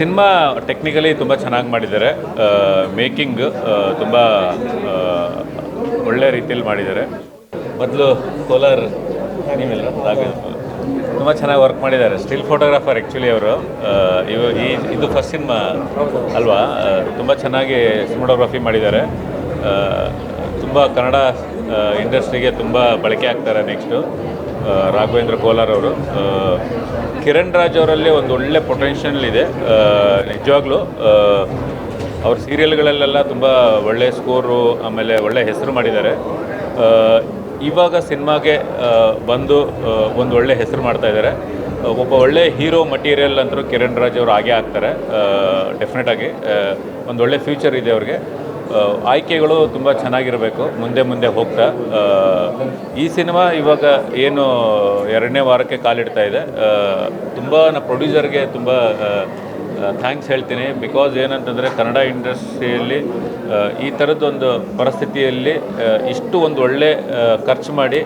Cinema technically ತುಂಬ ಚೆನ್ನಾಗಿ ಮಾಡಿದ್ದಾರೆ. ಮೇಕಿಂಗ್ ತುಂಬ ಒಳ್ಳೆ ರೀತಿಯಲ್ಲಿ ಮಾಡಿದ್ದಾರೆ. ಮೊದಲು ಕೋಲಾರ್ ತುಂಬ ಚೆನ್ನಾಗಿ ವರ್ಕ್ ಮಾಡಿದ್ದಾರೆ. ಸ್ಟಿಲ್ ಫೋಟೋಗ್ರಾಫರ್ ಆ್ಯಕ್ಚುಲಿ ಅವರು. ಇವ, ಈ, ಇದು ಫಸ್ಟ್ ಸಿನಿಮಾ ಅಲ್ವಾ? ತುಂಬ ಚೆನ್ನಾಗಿ ಸಿನಿಮಾಟೋಗ್ರಫಿ ಮಾಡಿದ್ದಾರೆ. ತುಂಬ ಕನ್ನಡ ಇಂಡಸ್ಟ್ರಿಗೆ ತುಂಬ ಬಳಕೆ ಆಗ್ತಾರೆ ನೆಕ್ಸ್ಟು. ರಾಘವೇಂದ್ರ ಕೋಲಾರ್ ಅವರು. ಕಿರಣ್ ರಾಜ್ ಅವರಲ್ಲಿ ಒಂದು ಒಳ್ಳೆ ಪೊಟೆನ್ಷಿಯಲ್ ಇದೆ. ನಿಜವಾಗ್ಲೂ ಅವ್ರ ಸೀರಿಯಲ್ಗಳಲ್ಲೆಲ್ಲ ತುಂಬ ಒಳ್ಳೆ ಸ್ಕೋರು ಆಮೇಲೆ ಒಳ್ಳೆ ಹೆಸರು ಮಾಡಿದ್ದಾರೆ. ಇವಾಗ ಸಿನಿಮಾಗೆ ಬಂದು ಒಂದು ಒಳ್ಳೆ ಹೆಸರು ಮಾಡ್ತಾ ಇದ್ದಾರೆ. ಒಬ್ಬ ಒಳ್ಳೆ ಹೀರೋ ಮಟೀರಿಯಲ್ ಅಂತರೂ ಕಿರಣ್ ರಾಜ್ ಅವರು ಆಗೇ ಆಗ್ತಾರೆ ಡೆಫಿನೆಟಾಗಿ ಒಂದು ಒಳ್ಳೆ ಫ್ಯೂಚರ್ ಇದೆ ಅವ್ರಿಗೆ. ಆಯ್ಕೆಗಳು ತುಂಬ ಚೆನ್ನಾಗಿರಬೇಕು. ಮುಂದೆ ಮುಂದೆ ಹೋಗ್ತಾ. ಈ ಸಿನಿಮಾ ಇವಾಗ ಏನು ಎರಡನೇ ವಾರಕ್ಕೆ ಕಾಲಿಡ್ತಾ ಇದೆ. ತುಂಬ ನಮ್ಮ ಪ್ರೊಡ್ಯೂಸರ್ಗೆ ತುಂಬ ಥ್ಯಾಂಕ್ಸ್ ಹೇಳ್ತೀನಿ. ಬಿಕಾಸ್ ಏನಂತಂದರೆ ಕನ್ನಡ ಇಂಡಸ್ಟ್ರಿಯಲ್ಲಿ ಈ ಥರದ್ದೊಂದು ಪರಿಸ್ಥಿತಿಯಲ್ಲಿ ಇಷ್ಟು ಒಂದು ಒಳ್ಳೆ ಖರ್ಚು ಮಾಡಿ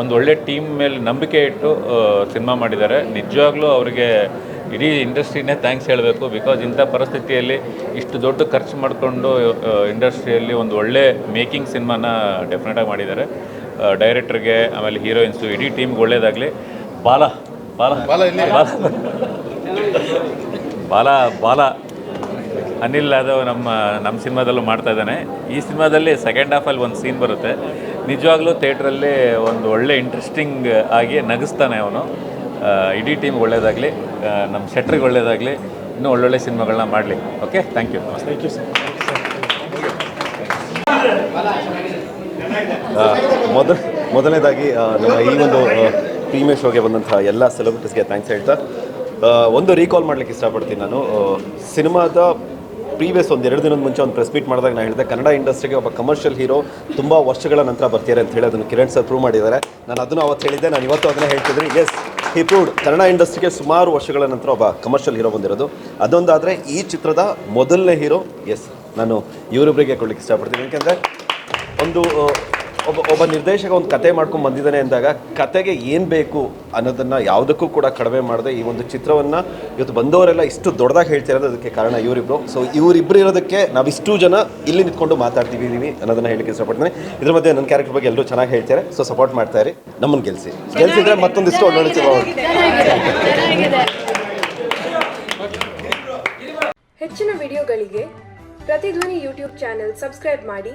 ಒಂದು ಒಳ್ಳೆ ಟೀಮ್ ಮೇಲೆ ನಂಬಿಕೆ ಇಟ್ಟು ಸಿನಿಮಾ ಮಾಡಿದ್ದಾರೆ. ನಿಜವಾಗ್ಲೂ ಅವರಿಗೆ ಇಡೀ ಇಂಡಸ್ಟ್ರಿನೇ ಥ್ಯಾಂಕ್ಸ್ ಹೇಳಬೇಕು ಬಿಕಾಸ್ ಇಂಥ ಪರಿಸ್ಥಿತಿಯಲ್ಲಿ ಇಷ್ಟು ದೊಡ್ಡ ಖರ್ಚು ಮಾಡಿಕೊಂಡು ಇಂಡಸ್ಟ್ರಿಯಲ್ಲಿ ಒಂದು ಒಳ್ಳೆ ಮೇಕಿಂಗ್ ಸಿನಿಮಾನ ಡೆಫಿನೆಟಾಗಿ ಮಾಡಿದ್ದಾರೆ. ಡೈರೆಕ್ಟರ್ಗೆ ಆಮೇಲೆ ಹೀರೋಯಿನ್ಸು ಇಡೀ ಟೀಮ್ಗೆ ಒಳ್ಳೇದಾಗಲಿ. ಬಾಲ ಬಾಲ. ಬಾಲ ಬಾಲ. ಬಾಲ ಅನಿಲ್ ಯಾದವ್ ನಮ್ಮ ನಮ್ಮ ಸಿನಿಮಾದಲ್ಲೂ ಮಾಡ್ತಾ ಇದ್ದಾನೆ. ಈ ಸಿನಿಮಾದಲ್ಲಿ ಸೆಕೆಂಡ್ ಹಾಫಲ್ಲಿ ಒಂದು ಸೀನ್ ಬರುತ್ತೆ. ನಿಜವಾಗ್ಲೂ ಥಿಯೇಟ್ರಲ್ಲಿ ಒಂದು ಒಳ್ಳೆ ಇಂಟ್ರೆಸ್ಟಿಂಗ್ ಆಗಿ ನಗಿಸ್ತಾನೆ ಅವನು. ಇಡೀ ಟೀಮ್ ಒಳ್ಳೇದಾಗಲಿ ನಮ್ಮ ಸೆಟ್ರಿಗೆ ಒಳ್ಳೇದಾಗಲಿ ಇನ್ನೂ ಒಳ್ಳೊಳ್ಳೆ ಸಿನಿಮಾಗಳನ್ನ ಮಾಡಲಿ. ಓಕೆ ಥ್ಯಾಂಕ್ ಯು ನಮಸ್ತೆ ಮೊದಲ ಮೊದಲನೇದಾಗಿ ನಮ್ಮ ಈ ಒಂದು ಪ್ರೀಮಿಯರ್ ಶೋಗೆ ಬಂದಂತಹ ಎಲ್ಲ ಸೆಲೆಬ್ರಿಟೀಸ್ಗೆ ಥ್ಯಾಂಕ್ಸ್ ಹೇಳ್ತಾ ಒಂದು ರೀಕಾಲ್ ಮಾಡ್ಲಿಕ್ಕೆ ಇಷ್ಟಪಡ್ತೀನಿ ನಾನು. ಸಿನಿಮಾದ ಪ್ರೀವಿಯಸ್ ಒಂದು ಎರಡು ದಿನದ ಮುಂಚೆ ಒಂದು ಪ್ರೆಸ್ ಮೀಟ್ ಮಾಡಿದಾಗ ನಾನು ಹೇಳಿದೆ ಕನ್ನಡ ಇಂಡಸ್ಟ್ರಿಗೆ ಒಬ್ಬ ಕಮರ್ಷಿಯಲ್ ಹೀರೋ ತುಂಬ ವರ್ಷಗಳ ನಂತರ ಬರ್ತಾರೆ ಅಂತ ಹೇಳಿ ಅದನ್ನು ಕಿರಣ್ ಸರ್ ಪ್ರೂವ್ ಮಾಡಿದ್ದಾರೆ. ನಾನು ಅದನ್ನು ಅವತ್ತು ಹೇಳಿದ್ದೆ ನಾನು ಇವತ್ತು ಅದನ್ನೇ ಹೇಳ್ತಿದ್ರಿ ಎಸ್ ಹಿ ಕನ್ನಡ ಇಂಡಸ್ಟ್ರಿಗೆ ಸುಮಾರು ವರ್ಷಗಳ ನಂತರ ಒಬ್ಬ ಕಮರ್ಷಿಯಲ್ ಹೀರೋ ಬಂದಿರೋದು. ಅದೊಂದಾದರೆ ಈ ಚಿತ್ರದ ಮೊದಲನೇ ಹೀರೋ ಎಸ್ ನಾನು ಇವರಿಬ್ಬರಿಗೆ ಕೊಡ್ಲಿಕ್ಕೆ ಇಷ್ಟಪಡ್ತೀನಿ. ಯಾಕೆಂದರೆ ಒಂದು ಒಬ್ಬ ಒಬ್ಬ ನಿರ್ದೇಶಕ ಒಂದು ಕತೆ ಮಾಡ್ಕೊಂಡು ಬಂದಿದ್ದಾನೆ ಅಂದಾಗ ಕತೆಗೆ ಏನು ಬೇಕು ಅನ್ನೋದನ್ನು ಯಾವುದಕ್ಕೂ ಕೂಡ ಕಡಿಮೆ ಮಾಡದೆ ಈ ಒಂದು ಚಿತ್ರವನ್ನು ಇವತ್ತು ಬಂದವರೆಲ್ಲ ಇಷ್ಟು ದೊಡ್ಡದಾಗಿ ಹೇಳ್ತಿರೋದು ಅದಕ್ಕೆ ಕಾರಣ ಇವರಿಬ್ರು. ಸೊ ಇವರಿಬ್ರು ಇರೋದಕ್ಕೆ ನಾವು ಇಷ್ಟು ಜನ ಇಲ್ಲಿ ನಿಂತ್ಕೊಂಡು ಮಾತಾಡ್ತೀವಿ ಅನ್ನೋದನ್ನು ಅನ್ನೋದನ್ನ ಹೇಳಕ್ಕೆ ಇಷ್ಟಪಡ್ತೀನಿ. ಇದ್ರ ಮಧ್ಯೆ ನನ್ನ ಕ್ಯಾರೆಕ್ಟರ್ ಬಗ್ಗೆ ಎಲ್ಲರೂ ಚೆನ್ನಾಗಿ ಹೇಳ್ತಾರೆ. ಸೊ ಸಪೋರ್ಟ್ ಮಾಡ್ತಾ ಇರಿ. ನಮ್ಮನ್ನು ಗೆಲ್ಸಿ. ಗೆಲ್ಸಿದ್ರೆ ಮತ್ತೊಂದಿಷ್ಟು ಒಳ್ಳೊಳ್ಳೆ ಹೆಚ್ಚಿನ ವಿಡಿಯೋಗಳಿಗೆ ಪ್ರತಿಧ್ವನಿ ಯೂಟ್ಯೂಬ್ ಚಾನೆಲ್ ಸಬ್ಸ್ಕ್ರೈಬ್ ಮಾಡಿ.